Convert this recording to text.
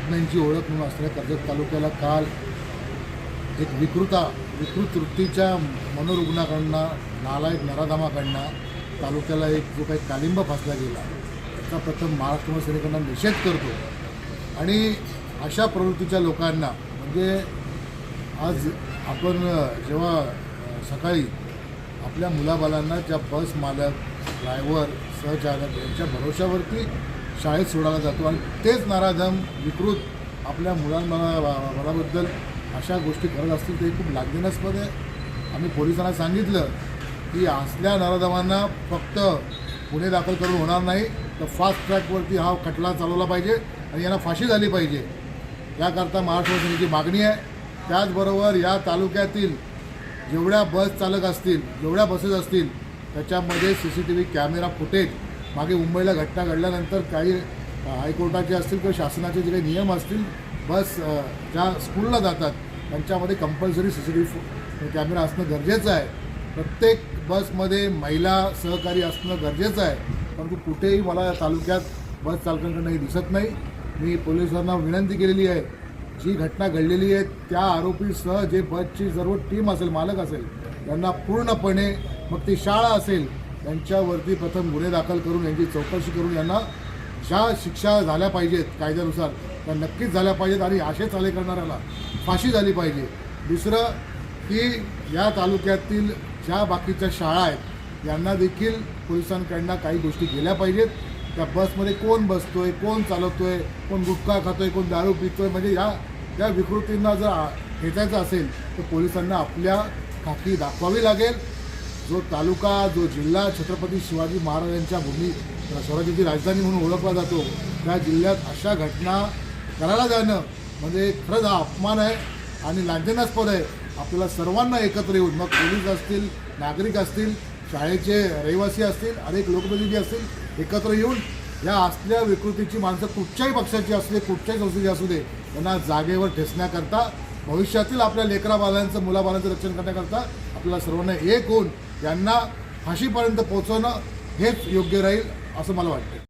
बातम्यांची ओळख म्हणून असलेल्या कर्जत तालुक्याला काल एक विकृता विकृत वृत्तीच्या मनोरुग्णाकडनं नालायक नराधामाकडनं तालुक्याला एक जो काही कालिंब फासला गेला त्याचा प्रथम महाराष्ट्र सैनिकांना निषेध करतो. आणि अशा प्रवृत्तीच्या लोकांना म्हणजे आज आपण जेव्हा सकाळी आपल्या मुलाबालांना ज्या बस मालक ड्रायव्हर सहचालक यांच्या भरोशावरती शाळेत सोडायला जातो आणि तेच नाराधम विकृत आपल्या मुलांना मुलाबद्दल अशा गोष्टी करत असतील ते खूप लाजण्यास्पद आहे. आम्ही पोलिसांना सांगितलं की असल्या नाराधमांना फक्त गुन्हे दाखल करून होणार नाही तर फास्ट ट्रॅकवरती हा खटला चालवला पाहिजे आणि यांना फाशी झाली पाहिजे. याकरता महाराष्ट्र सेनेची मागणी आहे. त्याचबरोबर या तालुक्यातील जेवढ्या बस चालक असतील जेवढ्या बसेस असतील त्याच्यामध्ये C C T V camera footage मागे मुंबईला घटना घडल्यानंतर काही हायकोर्टाचे असतील किंवा शासनाचे जे काही नियम असतील बस ज्या स्कूलला जातात त्यांच्यामध्ये compulsory C C T V camera असणं गरजेचं आहे. प्रत्येक बसमध्ये महिला सहकारी असणं गरजेचं आहे. परंतु कुठेही मला या तालुक्यात बस चालकांकडनं हे दिसत नाही. मी पोलिसांना विनंती केलेली आहे. जी घटना घडलेली आहे त्या आरोपीसह जे बसची सर्व टीम असेल मालक असेल त्यांना पूर्णपणे मग ती शाळा असेल त्यांच्यावरती प्रथम गुन्हे दाखल करून यांची चौकशी करून यांना ज्या शिक्षा झाल्या पाहिजेत कायद्यानुसार त्या नक्कीच झाल्या पाहिजेत आणि असेच चाले करणाऱ्याला फाशी झाली पाहिजे. दुसरं की या तालुक्यातील ज्या बाकीच्या शाळा आहेत यांना देखील पोलिसांकडनं काही गोष्टी गेल्या पाहिजेत. त्या बसमध्ये कोण बसतो आहे कोण चालवतो आहे कोण गुटखा आहे कोण दारू पितो आहे म्हणजे या या विकृतींना जर खेचायचं असेल तर पोलिसांना आपल्या खाकी दाखवावी लागेल. जो तालुका जो जिल्हा छत्रपती शिवाजी महाराजांच्या भूमी स्वराज्याची राजधानी म्हणून ओळखला जातो. त्या जिल्ह्यात अशा घटना करायला जाणं म्हणजे खरंच हा अपमान आहे आणि लांछनास्पद आहे. आपल्याला सर्वांना एकत्र येऊन मग पोलीस असतील नागरिक असतील शाळेचे रहिवासी असतील अनेक लोकप्रतिनिधी असतील एकत्र येऊन या असल्या विकृतीची माणसं कुठच्याही पक्षाची असू दे कुठच्याही संस्थेची असू दे त्यांना जागेवर ठेसण्याकरता भविष्यातील आपल्या लेकराबालांचं मुलाबालांचं रक्षण करण्याकरता आपल्याला सर्वांना एक होऊन यांना फाशीपर्यंत पोहोचवणं हेच योग्य राहील असं मला वाटतं